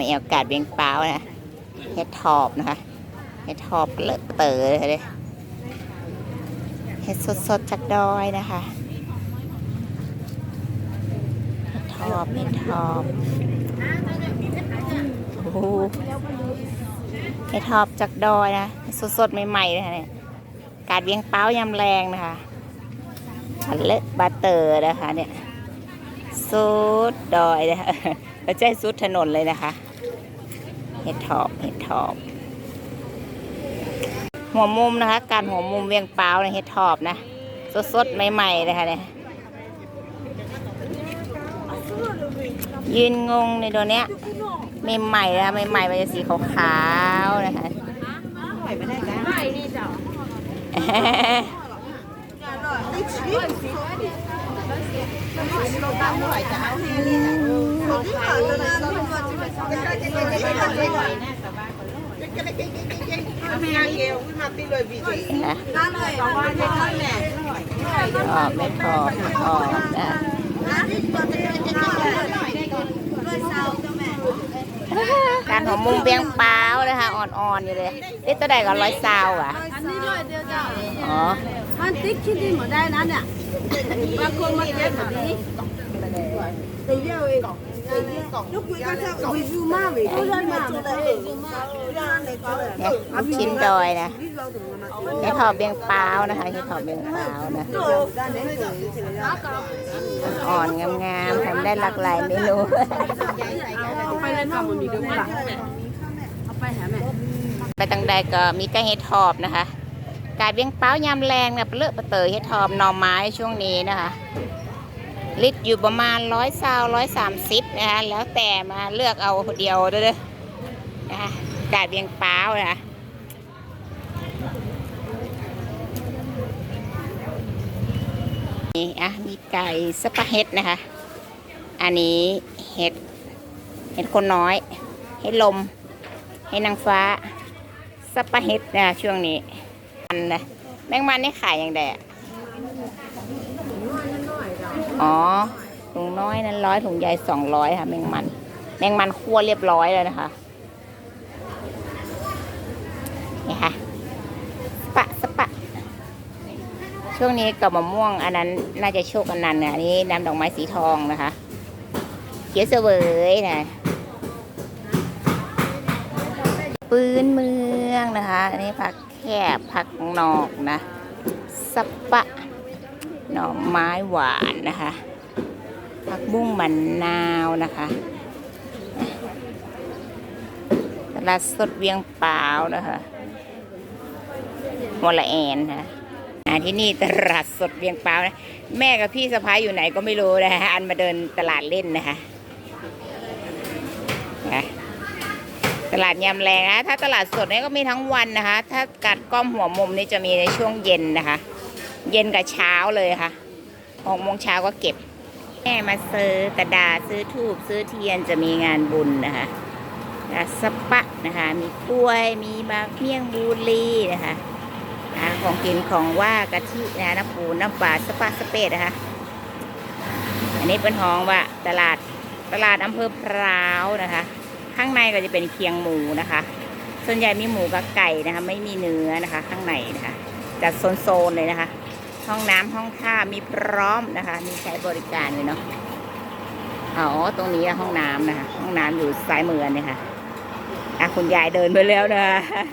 มีอากาศเบียงเปล่านะเฮ็ดทอบนะคะเฮ็ดทอบเลอะเต๋อเลยเลยเฮ็ดสดๆจากดอยนะคะเฮ็ดทอบเฮ็ดทอบโอ้โหเฮ็ดทอบจากดอยนะสดๆใหม่ๆเลยค่ะเนี่ยกาศเบียงเปล่ายำแรงนะคะอันเลอะบาเตอร์นะคะเนี่ยสุดดอยนะคะ แล้วใจสุดถนนเลยนะคะ เห็ดถอบเห็ดถอบหัวมุมนะคะ การหัวมุมเวียงเปล่านะเห็ดถอบนะสดสดๆ ใหม่ๆเลยค่ะเนี่ยยืนงงในตัวเนี้ยใหม่ๆนะคะใหม่ๆมันจะสีขาวๆนะคะนะ ชอบไม่ชอบไม่ชอบนะการของมุมเบียงเปล่านะคะอ่อนๆอยู่เลยนี่ตัวใดก็ร้อยซาวอะ อันนี้ด้วยเดียวจ้ะอ๋อ มันติ๊กชิ้นดีหมดได้นะเนี่ยบางคนมาเก็บแบบนี้ตีเดียวเองลูกคุยกันแค่วิวมากเลยผู้ชายมาเลยวิวมากเนี่ยลูกชิ้นดอยนะเห็ดถอบเบียงเปล่านะคะเห็ดถอบเบียงเปล่านะอ่อนๆงามๆทำได้หลากหลายเมนูไปเล่นกับมันมีด้วยมั้งเอาไปหาแม่ไปตังใดก็มีไก่เห็ดถอบนะคะ กายเบี้ยงเป้ายำแรงเนี่ยเลือกเปเตยเห็ดถอบหน่อไม้ช่วงนี้นะคะลิตรอยู่ประมาณร้อยซาวร้อยสามสิบนะคะแล้วแต่มาเลือกเอาเดียวเด้อนะคะกายเบี้ยงเป้านะคะนี่อะมีไก่สปาเห็ดนะคะ อันนี้เห็ด เห็ดคนน้อย เห็ดลมให้นางฟ้าสปาเฮ็ดนะช่วงนี้ันนะแมงมันนี่ขายอย่างไดอะอ๋อถุงน้อยนั้นร้อยถุงใหญ่สองร้อยค่ะ แมงมัน แมงมันคั่วเรียบร้อยแล้วนะคะนี่ค่ะสปะสปะ ช่วงนี้กับมะม่วง อันนั้นน่าจะโชคอันนั้นนะอันนี้น้ำดอกไม้สีทองนะคะเขียวเสวยนะ ปืนเมืองนะคะ อันนี้ผักแคบผักนอกนะสะปะ หน่อไม้หวานนะคะ ผักบุ้งมันนาวนะคะตลาดสดเวียงเปล่านะคะวอละแอนค่ะอ่าที่นี่ตลาดสดเวียงเปล่านะ แม่กับพี่สะพ้ายอยู่ไหนก็ไม่รู้นะคะอันมาเดินตลาดเล่นนะคะ ตลาดยำแรงนะ ถ้าตลาดสดเนี่ยก็มีทั้งวันนะคะ ถ้ากัดก้อมหัวมุมนี่จะมีในช่วงเย็นนะคะ เย็นกับเช้าเลยค่ะหกโมงเช้าก็เก็บ แม่มาซื้อกระดาษซื้อทูบซื้อเทียนจะมีงานบุญนะคะอะสปะนะคะ มีกล้วย มีบะเมี่ยงบูรีนะคะอะของกินของว่ากะทินะน้ำปูน้ำปลาสปะสเปดนะคะ อันนี้เป็นห้องว่าตลาดตลาดอำเภอพร้าวนะคะ ข้างในก็จะเป็นเคียงหมูนะคะ ส่วนใหญ่มีหมูกับไก่นะคะ ไม่มีเนื้อนะคะ ข้างในนะคะจัดโซนๆเลยนะคะ ห้องน้ำห้องท่ามีพร้อมนะคะ มีใช้บริการเลยเนาะอ๋อตรงนี้อห้องน้ำนะคะ ห้องน้ำอยู่ซ้ายมือเนี่ยค่ะอะคุณยายเดินไปแล้วนะคะ